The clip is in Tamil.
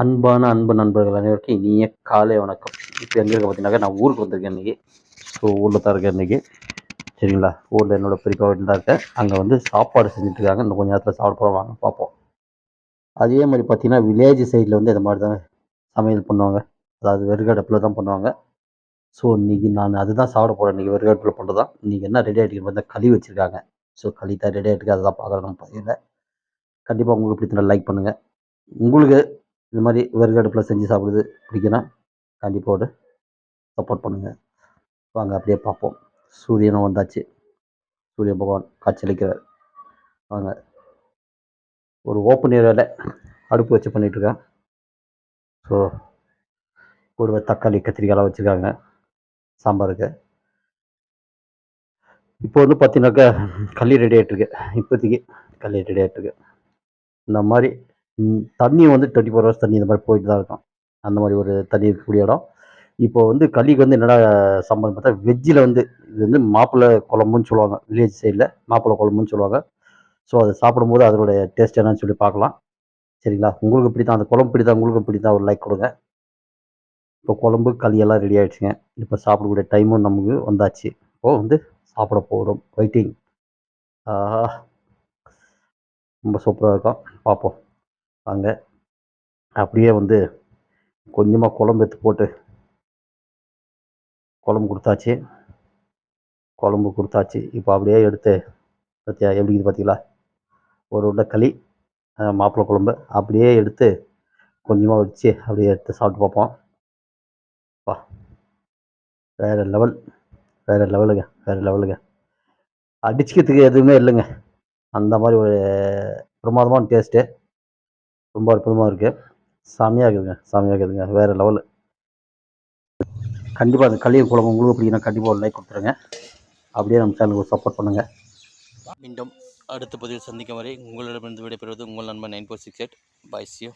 அன்பான அன்பு நண்பர்கள் அனைவருக்கும் இனிய காலை வணக்கம். இப்போ எங்கே இருக்க பார்த்தீங்கன்னாக்கா நான் ஊருக்கு வந்திருக்கேன் இன்றைக்கி ஸோ ஊரில் தான் இருக்கேன் இன்றைக்கி சரிங்களா? ஊரில் என்னோடய பெரியப்பா வீட்டில் தான் இருக்கேன். அங்கே வந்து சாப்பாடு செஞ்சுட்டு இருக்காங்க. இன்னும் கொஞ்சம் நேரத்தில் சாப்பிட போகிறோம் வாங்க பார்ப்போம் அதே மாதிரி பார்த்தீங்கன்னா வில்லேஜ் சைடில் வந்து இந்த மாதிரி தான் சமையல் பண்ணுவாங்க. அதாவது வெறுகடுப்பில் தான் பண்ணுவாங்க. ஸோ இன்றைக்கி நான் அதுதான் சாப்பிட போகிறேன் இன்றைக்கி வெறுகடுப்பில் பண்ணுறது தான் இன்றைக்கி என்ன ரெடி ஆகிட்டு பார்த்தா களி வச்சுருக்காங்க. ஸோ களி தான் ரெடி ஆகிட்டு அதை தான் பார்க்குறேன் நம்ம பதிவில் கண்டிப்பாக உங்களுக்கு பிடித்த லைக் பண்ணுங்கள் உங்களுக்கு இது மாதிரி விறகு அடுப்பில் செஞ்சு சாப்பிடுறது பிடிக்குன்னா கண்டிப்பாக ஒரு சப்போர்ட் பண்ணுங்கள் வாங்க அப்படியே பார்ப்போம். சூரியனும் வந்தாச்சு. சூரிய பகவான் காட்சியளிக்கிறார். வாங்க. ஒரு ஓப்பன் ஏரியாவில் அடுப்பு வச்சு பண்ணிகிட்ருக்கேன் ஸோ கூடவே தக்காளி கத்திரிக்காயெலாம் வச்சுருக்காங்க. சாம்பாருக்கு. இப்போ வந்து பார்த்தீங்கன்னாக்கா களி ரெடி ஆகிட்டுருக்கு இப்போதைக்கு களி ரெடி ஆகிட்டுருக்கு இந்த மாதிரி தண்ணி வந்து டுவெண்ட்டி ஃபோர் ஹவர்ஸ் தண்ணி இந்த மாதிரி போயிட்டு தான் இருக்கும். அந்த மாதிரி ஒரு தண்ணி இருக்கக்கூடிய இடம். இப்போ வந்து களிக்கு வந்து என்னடா சம்பளம் பார்த்தா வெஜ்ஜில் வந்து இது வந்து மாப்பிள்ளை குழம்புன்னு சொல்லுவாங்க. வில்லேஜ் சைடில் மாப்பிள்ளை குழம்புன்னு சொல்லுவாங்க. ஸோ அதை சாப்பிடும்போது அதனுடைய டேஸ்ட் என்னன்னு சொல்லி பார்க்கலாம். சரிங்களா? உங்களுக்கு பிடித்தா அந்த குழம்பு பிடித்தா உங்களுக்கு பிடித்தா ஒரு லைக் கொடுங்க. இப்போ குழம்பு களியெல்லாம் ரெடி ஆகிடுச்சுங்க இப்போ சாப்பிடக்கூடிய டைமும் நமக்கு வந்தாச்சு. இப்போது வந்து சாப்பிட போகிறோம் வெயிட்டிங் ரொம்ப சூப்பராக இருக்கும். பார்ப்போம். வாங்க அப்படியே வந்து கொஞ்சமாக குழம்பு எடுத்து போட்டு குழம்பு கொடுத்தாச்சு. குழம்பு கொடுத்தாச்சு. இப்போ அப்படியே எடுத்து பார்த்தியா எப்படி இருக்குது பார்த்தீங்களா ஒரு உருண்டை களி மாப்பிள்ளை குழம்பு. அப்படியே எடுத்து கொஞ்சமாக வச்சு அப்படியே எடுத்து சாப்பிட்டு பார்ப்போம். பா வேறு லெவல். வேறு லெவலுங்க. வேறு லெவலுங்க. அடிச்சுக்கிறதுக்கு எதுவுமே இல்லைங்க. அந்த மாதிரி ஒரு பிரமாதமான டேஸ்ட்டு. ரொம்ப அற்புதமாக இருக்குது செமையாக இருக்குதுங்க செமையாக இருக்குதுங்க. வேறு லெவலு கண்டிப்பாக அந்த களிய குழம்பு உங்களுக்கு அப்படின்னா கண்டிப்பாக ஒரு லைக் கொடுத்துருங்க. அப்படியே நம்ம சேனலுக்கு சப்போர்ட் பண்ணுங்கள் மீண்டும் அடுத்த பதிவில் சந்திக்கும் வரை உங்களிடமிருந்து விடைபெறுவது உங்கள் நண்பன் nine four six eight. Bye you.